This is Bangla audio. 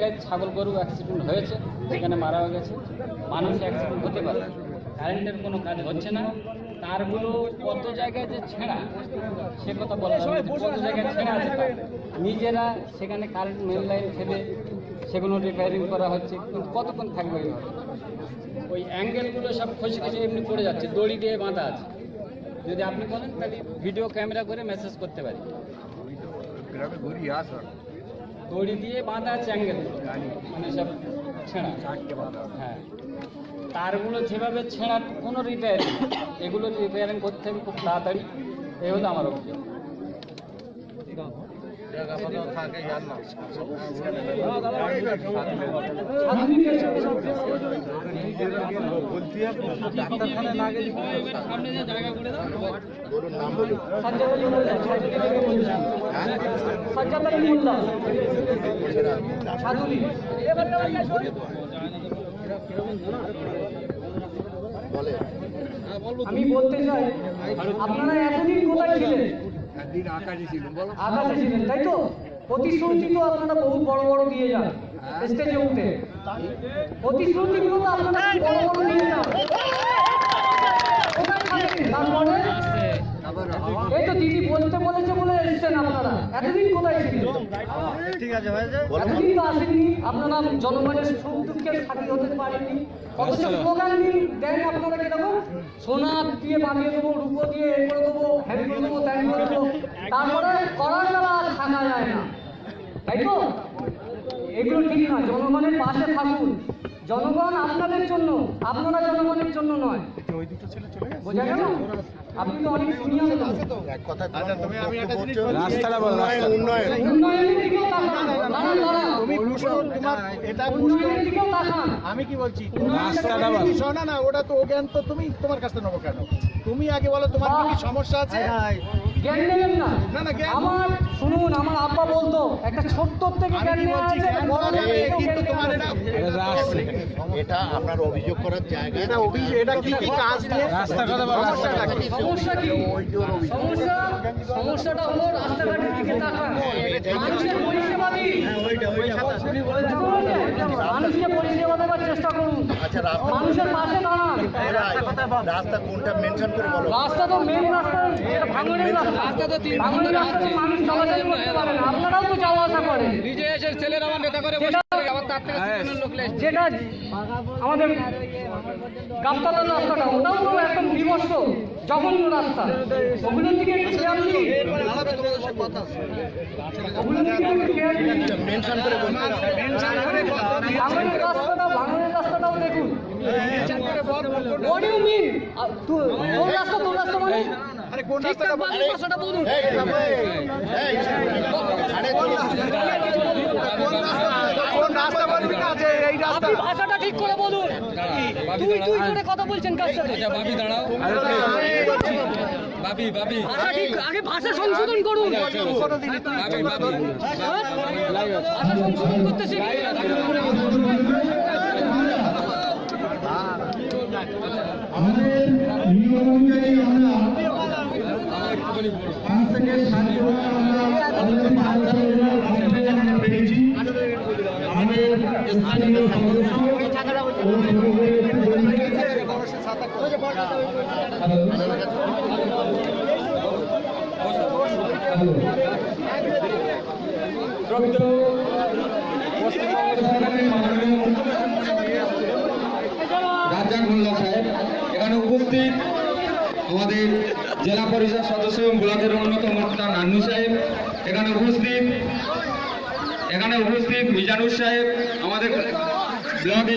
জায়গায় ছাগল গরু অ্যাক্সিডেন্ট হয়েছে সেখানে মারা হয়ে গেছে। মানুষ অ্যাক্সিডেন্ট হতে পারে। কারেন্টের কোনো কাজ হচ্ছে না। তারগুলো কত জায়গায় যে ছেঁড়া সে কথা বলা যাবে কত জায়গায় ছেঁড়া আছে নিজেরা সেখানে কারেন্ট মেন লাইন ফেলে সেগুলো রিপেয়ারিং করা হচ্ছে। কিন্তু কতক্ষণ থাকবে ওই অ্যাঙ্গেলগুলো সব খসে খসে এমনি পড়ে যাচ্ছে। দড়ি দিয়ে বাঁধা আছে। যদি আপনি বলেন তাহলে ভিডিও ক্যামেরা করে মেসেজ করতে পারি। গ্রামে ঘুরি আসর দড়ি দিয়ে বাঁধা আছে অ্যাঙ্গেল মানে সব ছেঁড়া। হ্যাঁ। তারগুলো যেভাবে ছেঁড়া, কোনো রিপেয়ারিং এগুলো রিপেয়ারিং করতে হবে খুব তাড়াতাড়ি। এই হলো আমার অভিযোগ থাকে জান না বলছি ডাক্তারখানা না গেলে সামনে যে জায়গা করে দাও গরুর নাম বলুন বলে আমি বলতে চাই আপনারা এতদিন কোথায় ছিলেন? একদিন আকাশে ছিল বলো। আকাশে ছিলেন তাই তো? প্রতিশ্রুতি তো আপনারা বহুত বড় বড় দিয়ে যান স্টেজে উঠে। প্রতিশ্রুতিগুলো তো আপনারা বড় বড় দিয়ে যান। তারপরে? এই তো দিদি বলতে বলেছে বলে এসেছেন আপনারা? এতদিন কোথায় ছিলেন? ঠিক আছে এতদিন তো আসেননি আপনারা জনগণের সুখ দুঃখের সাথী হতে পারেননি। অথচ স্লোগান দিন দেন আপনারা কীরকম সোনা দিয়ে বানিয়ে দেবো রূপো দিয়ে এ করে দেবো হ্যান করে দেবো ত্যান করে দেবো। তারপরে করার বেলা আর থাকা যায় না। তাই তো? এগুলো ঠিক না জনগণের পাশে থাকুন। জনগণ আপনাদের জন্য আপনারা জনগণের জন্য নয়। বোঝা গেল? আপনি তো অনেক রাস্তাটা উন্নয়ন রাস্তা। উন্নয়ন উন্নয়নের দিকেও তাকান দাঁড়ান দাঁড়ান তুমি প্রশ্ন তোমার এটা আমি কি বলছি? শোনা না ওটা তো জ্ঞান তো তুমি তোমার কাছে নেব কেন? তুমি আগে বলো তোমার কি সমস্যা আছে? জ্ঞান নেবেন না। না, না, জ্ঞান- আমার শুনুন আমার আব্বা বলতো একটা ছোট্ট থেকে জ্ঞান নেওয়া আছে বড় নেবে, কিন্তু তোমার এটা এটা আপনার অভিযোগ করার জায়গা। এটা অভিযোগ এটা কি কি কাজ নিয়ে? রাস্তা কথা রাস্তা সমস্যাটা কি? সমস্যা কি? সমস্যা সমস্যাটা হলো রাস্তাঘাটের দিকে তাকান। মানুষের পরিষেবা দিন? মানুষকে পরিষেবা দেওয়ার চেষ্টা করুন আচ্ছা রাস্তা মানুষের পাশে দাঁড়ান। রাস্তা কোনটা? মেনশন করে বলো। রাস্তা তো মেন রাস্তা। ভাঙনের রাস্তা। রাস্তা তো তিন ভাঙনের রাস্তা মানুষ চলাচল করতে পারে আপনারাও তো যাওয়া আসা করেন। বিজয়েশের ছেলেরা আমার নেতা করে যেটা- আমাদের গামতলার রাস্তাটা ওটাও তো একদম বিভস্ত জঘন্য রাস্তা ওগুলোর দিকে ভাঙনের রাস্তাটা ভাঙনের রাস্তাটাও দেখুন What do you mean? তোর রাস্তা তোর রাস্তা মানে আরে কোন রাস্তাটা বলুন আরে কোন রাস্তা কোন রাস্তা বলবি না যে এই রাস্তা আপনি ভাষাটা ঠিক করে বলুন। তুই তুই করে কথা বলছেন কার সাথে? আচ্ছা বাবি দাঁড়াও। বাবি বাবি ভাষা ঠিক আগে ভাষা সংশোধন করুন। বাবি বাবি ভাষা সংশোধন করতে আমাদের নিয়ম অনুযায়ী আমরা পাঁচ থেকে সাত আমরা আমাদের পাহাড়ের অঞ্চলে পেরেছি আমাদের স্থানীয় সদস্য রাজ্জাক মোল্লা সাহেব, এখানে উপস্থিত আমাদের জেলা পরিষদ সদস্য এবং ব্লকের অন্যতম নান্নু সাহেব, এখানে উপস্থিত এখানে উপস্থিত মিজানুর সাহেব আমাদের ব্লকে